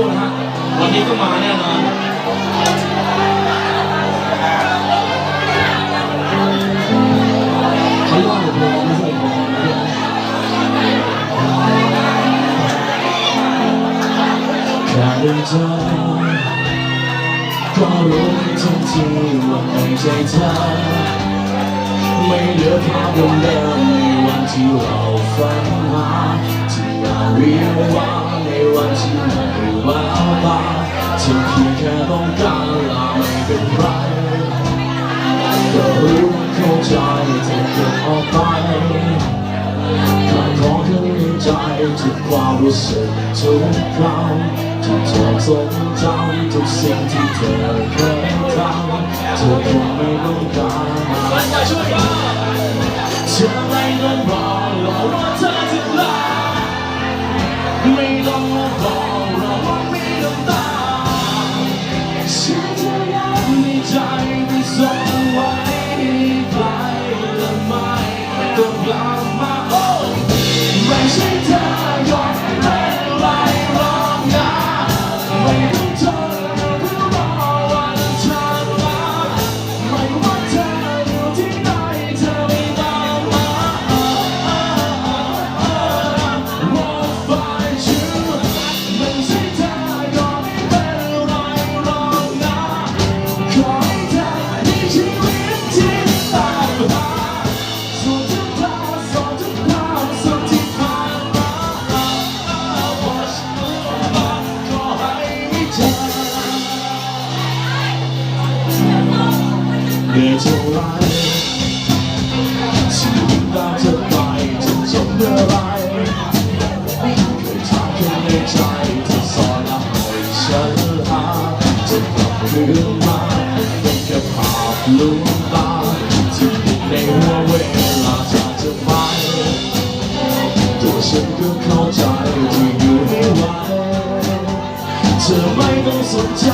สู้นะฮะวันนี้ก็มาแน่นอนเขาเล่าเพลงไม่ใช่เพลงเดียวแค่ได้เจอก็รู้ทันทีว่าไม่ใช่เธอไม่เหลือภาพเดิมในวันที่เราฝันหาที่เราเรียกว่าใน วันที่ไม่แววตาที่เพียงแค่ต้องการลาไม่เป็นไรก็รู้เข้าใจจะเกิดออกไปข้าขอขึ้นในใจทุกความรู้สึกทุกครั้งที่เธอทรงจำทุกสิ่งที่เธอเคยทำเธอคงไม่ต้องการ ต้ ลับคืนมาเป็นแค่ภาพลวงตาที่ติดในหัวเวลาเธอจะไปตัวฉันก็เข้าใจที่อยู่ให้ไหวเธอไม่ต้องสนใจ